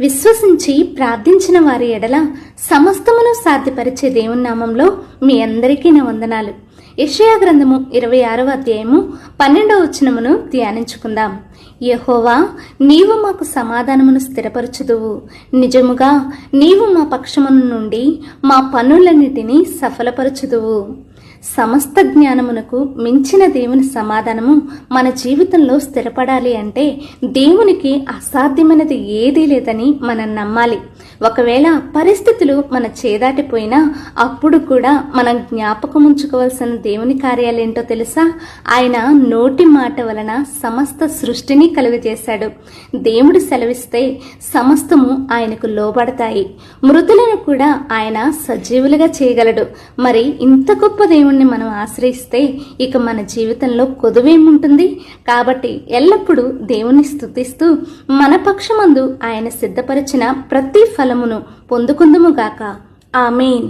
విశ్వసించి ప్రార్థించిన వారి ఎడల సమస్తమును సాధ్యపరిచే దేవుని నామంలో మీ అందరికీ నా వందనాలు. యెషయా గ్రంథము ఇరవై ఆరవ అధ్యాయము పన్నెండవ వచనమును ధ్యానించుకుందాం. యహోవా నీవు మాకు సమాధానమును స్థిరపరచుదువు. నిజముగా నీవు మా పక్షమును నుండి మా పనులన్నిటినీ సఫలపరచుదువు. సమస్త జ్ఞానమునకు మించిన దేవుని సమాధానము మన జీవితంలో స్థిరపడాలి అంటే దేవునికి అసాధ్యమైనది ఏదీ లేదని మనం నమ్మాలి. ఒకవేళ పరిస్థితులు మన చేదాటిపోయినా అప్పుడు కూడా మనం జ్ఞాపకం ఉంచుకోవాల్సిన దేవుని కార్యాలేంటో తెలుసా? ఆయన నోటి మాట వలన సమస్త సృష్టిని కలుగజేశాడు. దేవుడు సెలవిస్తే సమస్తము ఆయనకు లోబడతాయి. మృతులను కూడా ఆయన సజీవులుగా చేయగలడు. మరి ఇంత గొప్ప దేవుణ్ణి మనం ఆశ్రయిస్తే ఇక మన జీవితంలో కొదువేముంటుంది? కాబట్టి ఎల్లప్పుడూ దేవుణ్ణి స్తుతిస్తూ మన పక్షమందు ఆయన సిద్ధపరిచిన ప్రతి ఫలమును పొందుకుందుముగాక ఆమెన్.